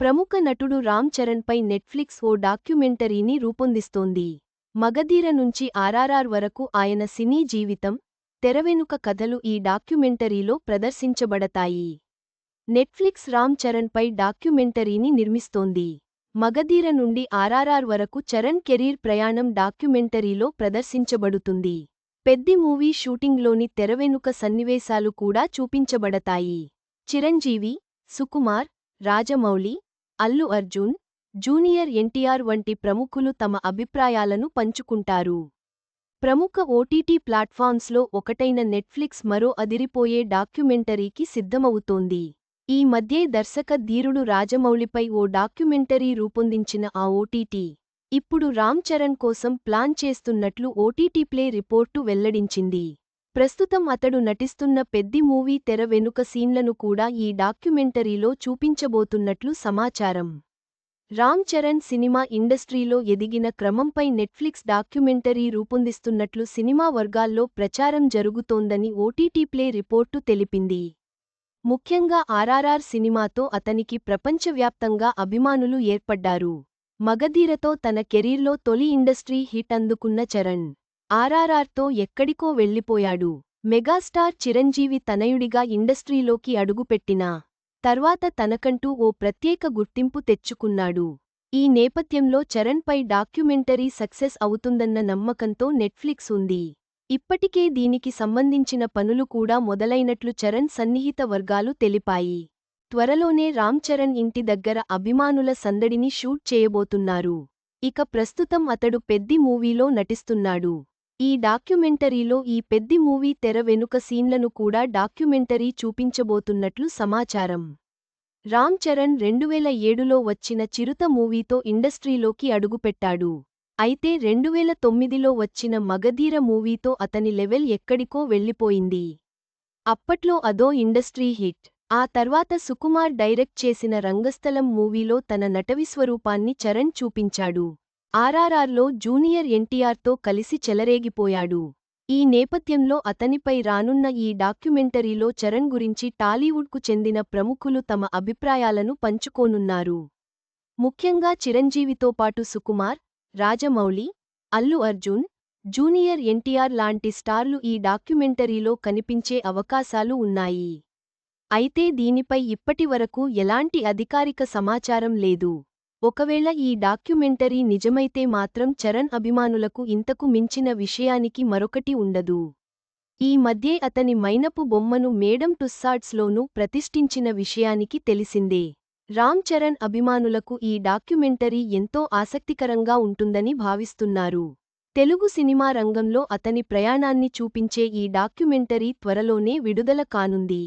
ప్రముఖ నటుడు రామ్ చరణ్పై నెట్ఫ్లిక్స్ ఓ డాక్యుమెంటరీని రూపొందిస్తోంది. మగధీర నుంచి ఆర్ఆర్ఆర్ వరకు ఆయన సినీ జీవితం తెరవెనుక కథలు ఈ డాక్యుమెంటరీలో ప్రదర్శించబడతాయి. నెట్ఫ్లిక్స్ రామ్ చరణ్పై డాక్యుమెంటరీని నిర్మిస్తోంది. మగధీర నుండి ఆర్ఆర్ఆర్ వరకు చరణ్ కెరీర్ ప్రయాణం డాక్యుమెంటరీలో ప్రదర్శించబడుతుంది. పెద్ది మూవీ షూటింగ్లోని తెరవెనుక సన్నివేశాలు కూడా చూపించబడతాయి. చిరంజీవి సుకుమార్ రాజమౌళి అల్లు అర్జున్ జూనియర్ ఎన్టీఆర్ వంటి ప్రముఖులు తమ అభిప్రాయాలను పంచుకుంటారు. ప్రముఖ ఓటీటీ ప్లాట్ఫామ్స్లో ఒకటైన నెట్ఫ్లిక్స్ మరో అదిరిపోయే డాక్యుమెంటరీకి సిద్ధమవుతోంది. ఈ మధ్యే దర్శక ధీరుడు రాజమౌళిపై ఓ డాక్యుమెంటరీ రూపొందించిన ఆ ఓటీటీ ఇప్పుడు రామ్ చరణ్ కోసం ప్లాన్ చేస్తున్నట్లు ఓటీటీ ప్లే రిపోర్టు వెల్లడించింది. ప్రస్తుతం అతడు నటిస్తున్న పెద్ది మూవీ తెర వెనుక సీన్లను కూడా ఈ డాక్యుమెంటరీలో చూపించబోతున్నట్లు సమాచారం. రామ్ చరణ్ సినిమా ఇండస్ట్రీలో ఎదిగిన క్రమంపై నెట్ఫ్లిక్స్ డాక్యుమెంటరీ రూపొందిస్తున్నట్లు సినిమా వర్గాల్లో ప్రచారం జరుగుతోందని ఓటీటీ ప్లే రిపోర్టు తెలిపింది. ముఖ్యంగా ఆర్ఆర్ఆర్ సినిమాతో అతనికి ప్రపంచవ్యాప్తంగా అభిమానులు ఏర్పడ్డారు. మగధీరతో తన కెరీర్లో తొలి ఇండస్ట్రీ హిట్ అందుకున్న చరణ్. ఆర్ఆర్ఆర్తో ఎక్కడికో వెళ్ళిపోయాడు మెగాస్టార్ చిరంజీవి తనయుడిగా ఇండస్ట్రీలోకి అడుగుపెట్టినా తర్వాత తనకంటూ ఓ ప్రత్యేక గుర్తింపు తెచ్చుకున్నాడు. ఈ నేపథ్యంలో చరణ్పై డాక్యుమెంటరీ సక్సెస్ అవుతుందన్న నమ్మకంతో నెట్ఫ్లిక్స్ ఉంది. ఇప్పటికే దీనికి సంబంధించిన పనులు కూడా మొదలైనట్లు చరణ్ సన్నిహిత వర్గాలు తెలిపాయి. త్వరలోనే రామ్ చరణ్ ఇంటి దగ్గర అభిమానుల సందడిని షూట్ చేయబోతున్నారు. ఇక ప్రస్తుతం అతడు పెద్ది మూవీలో నటిస్తున్నాడు. ఈ డాక్యుమెంటరీలో ఈ పెద్ది మూవీ తెర వెనుక సీన్లను కూడా డాక్యుమెంటరీ చూపించబోతున్నట్లు సమాచారం. రామ్ చరణ్ రెండువేల ఏడులో వచ్చిన చిరుత మూవీతో ఇండస్ట్రీలోకి అడుగుపెట్టాడు. అయితే రెండువేల తొమ్మిదిలో వచ్చిన మగధీర మూవీతో అతని లెవెల్ ఎక్కడికో వెళ్ళిపోయింది. అప్పట్లో అదో ఇండస్ట్రీ హిట్. ఆ తర్వాత సుకుమార్ డైరెక్ట్ చేసిన రంగస్థలం మూవీలో తన నటవిస్వరూపాన్ని చరణ్ చూపించాడు. ఆర్ఆర్ఆర్లో జూనియర్ ఎన్టీఆర్తో కలిసి చెలరేగిపోయాడు. ఈ నేపథ్యంలో అతనిపై రానున్న ఈ డాక్యుమెంటరీలో చరణ్ గురించి టాలీవుడ్కు చెందిన ప్రముఖులు తమ అభిప్రాయాలను పంచుకోనున్నారు. ముఖ్యంగా చిరంజీవితో పాటు సుకుమార్ రాజమౌళి అల్లు అర్జున్ జూనియర్ ఎన్టీఆర్ లాంటి స్టార్లు ఈ డాక్యుమెంటరీలో కనిపించే అవకాశాలు ఉన్నాయి. అయితే దీనిపై ఇప్పటివరకు ఎలాంటి అధికారిక సమాచారం లేదు. ఒకవేళ ఈ డాక్యుమెంటరీ నిజమైతే మాత్రం చరణ్ అభిమానులకు ఇంతకు మించిన విషయానికి మరొకటి ఉండదు. ఈ మధ్యే అతని మైనపు బొమ్మను మేడం టుస్సాడ్స్లోనూ ప్రతిష్ఠించిన విషయానికి తెలిసిందే. రామ్ చరణ్ అభిమానులకు ఈ డాక్యుమెంటరీ ఎంతో ఆసక్తికరంగా ఉంటుందని భావిస్తున్నారు. తెలుగు సినిమా రంగంలో అతని ప్రయాణాన్ని చూపించే ఈ డాక్యుమెంటరీ త్వరలోనే విడుదల కానుంది.